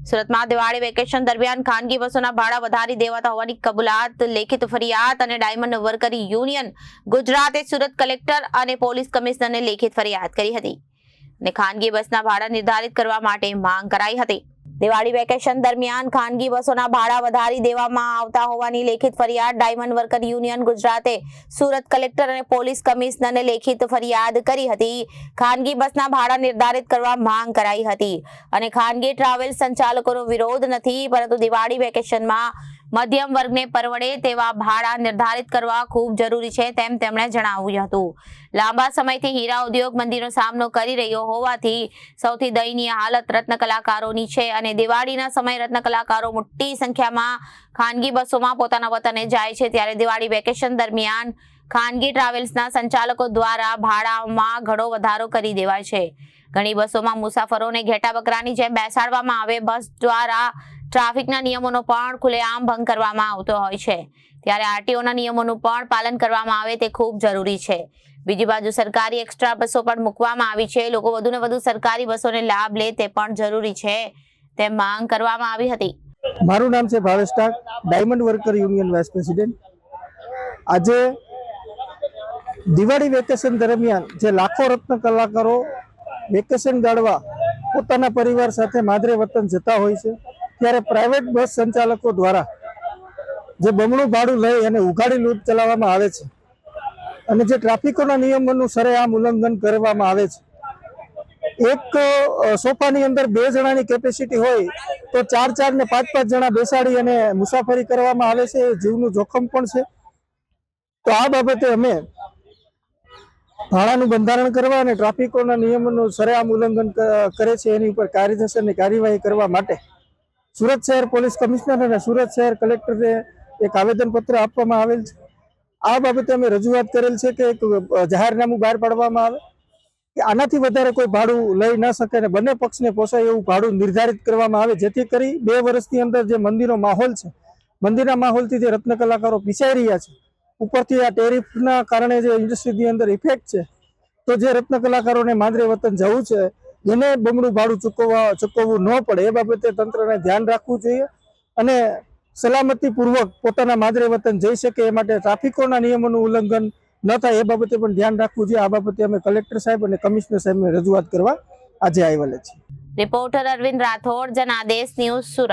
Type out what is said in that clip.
સુરતમાં દિવાળી વેકેશન દરમિયાન ખાનગી બસોના ભાડા વધારી દેવાતા હોવાની કબૂલાત, લેખિત ફરિયાદ અને ડાયમંડ વર્કરી યુનિયન ગુજરાતે સુરત કલેક્ટર અને પોલીસ કમિશનરને લેખિત ફરિયાદ કરી હતી અને ખાનગી બસના ભાડા નિર્ધારિત કરવા માટે માંગ કરાઈ હતી. દિવાળી વેકેશન દરમિયાન ખાનગી બસોના ભાડા વધારી દેવામાં આવતા હોવાની લેખિત ફરિયાદ ડાયમંડ વર્કર યુનિયન ગુજરાતે સુરત કલેક્ટર અને પોલીસ કમિશનરને લેખિત ફરિયાદ કરી હતી. ખાનગી બસના ભાડા નિર્ધારિત કરવા માંગ કરાઈ હતી અને ખાનગી ટ્રાવેલ સંચાલકોનો વિરોધ નથી, પરંતુ દિવાળી વેકેશનમાં મધ્યમ વર્ગને પરવડે તેવા ભાડા નિર્ધારિત કરવા ખૂબ જરૂરી છે તેમ તેમણે જણાવ્યું હતું. લાંબા સમયથી હીરા ઉદ્યોગ મંદીનો સામનો કરી રહ્યો હોવાથી સૌથી દયનીય હાલત રત્ન કલાકારોની છે અને દિવાળીના સમયે રત્ન કલાકારો મોટી સંખ્યામાં ખાનગી બસોમાં પોતાના વતને જાય છે. ત્યારે દિવાળી વેકેશન દરમિયાન ખાનગી ટ્રાવેલ્સના સંચાલકો દ્વારા ભાડામાં ઘણો વધારો કરી દેવાય છે. ઘણી બસોમાં મુસાફરોને ઘેટા બકરાની જેમ બેસાડવામાં આવે. બસ દ્વારા ટ્રાફિકના નિયમોનો પણ ખુલ્લેઆમ ભંગ કરવામાં આવતો હોય છે. ત્યારે આરટીઓના નિયમોનું પણ પાલન કરવામાં આવે તે ખૂબ જરૂરી છે. બીજી બાજુ સરકારી એક્સ્ટ્રા બસો પણ મૂકવામાં આવી છે. લોકો વધુને વધુ સરકારી બસોને લાભ લે તે પણ જરૂરી છે તેમ માંગ કરવામાં આવી હતી. મારું નામ છે Bhavesh Tak, diamond worker union vice president. આજે દિવાળી વેકેશન દરમિયાન જે લાખો રત્ન કલાકારો વેકેશન ગાળવા પોતાના પરિવાર સાથે માદરે વતન જતા હોય છે. ત્યારે પ્રાઇવેટ બસ સંચાલકો દ્વારા જે બમણું ભાડું લઈ અને ઉઘાડી લૂંટ ચલાવવામાં આવે છે અને જે ટ્રાફિકોના નિયમોનું સરેઆમ ઉલ્લંઘન કરવામાં આવે છે. એક સોફાની અંદર બે જણાની કેપેસિટી હોય તો ચાર ચાર ને પાંચ પાંચ જણા બેસાડી અને મુસાફરી કરવામાં આવે છે. એ જીવનું જોખમ પણ છે. તો આ બાબતે અમે ભાડાનું બંધારણ કરવા અને ટ્રાફિકોના નિયમોનું સરેઆમ ઉલ્લંઘન કરે છે. એની ઉપર કાર્યદર્શનની કાર્યવાહી કરવા માટે સુરત શહેર પોલીસ કમિશનર અને સુરત શહેર કલેક્ટરને એક આવેદનપત્ર આપવામાં આવેલ છે. આ બાબતે અમે રજૂઆત કરેલ છે કે એક જાહેરનામું બહાર પાડવામાં આવે, કે આનાથી વધારે કોઈ ભાડું લઈ ન શકે અને બંને પક્ષને પોસાય એવું ભાડું નિર્ધારિત કરવામાં આવે, જેથી કરી બે વર્ષની અંદર જે મંદિરનો માહોલ છે મંદિરના માહોલથી જે રત્ન કલાકારો પીસાઈ રહ્યા છે, ઉપરથી આ ટેરિફના કારણે જે ઇન્ડસ્ટ્રીની અંદર ઇફેક્ટ છે, તો જે રત્ન કલાકારોને માંદરે વતન જવું છે એને બમણું ભાડું ચૂકવવા ચૂકવવું ન પડે, એ બાબતે તંત્રને ધ્યાન રાખવું જોઈએ અને સલામતીપૂર્વક પોતાના માદરે વતન જઈ શકે એ માટે ટ્રાફિકોના નિયમોનું ઉલ્લંઘન ન થાય એ બાબતે પણ ધ્યાન રાખવું જોઈએ. આ બાબતે અમે કલેક્ટર સાહેબ અને કમિશનર સાહેબને રજૂઆત કરવા આજે આવેલા છીએ. Reporter Arvind Rathod, Janadesh news Surat.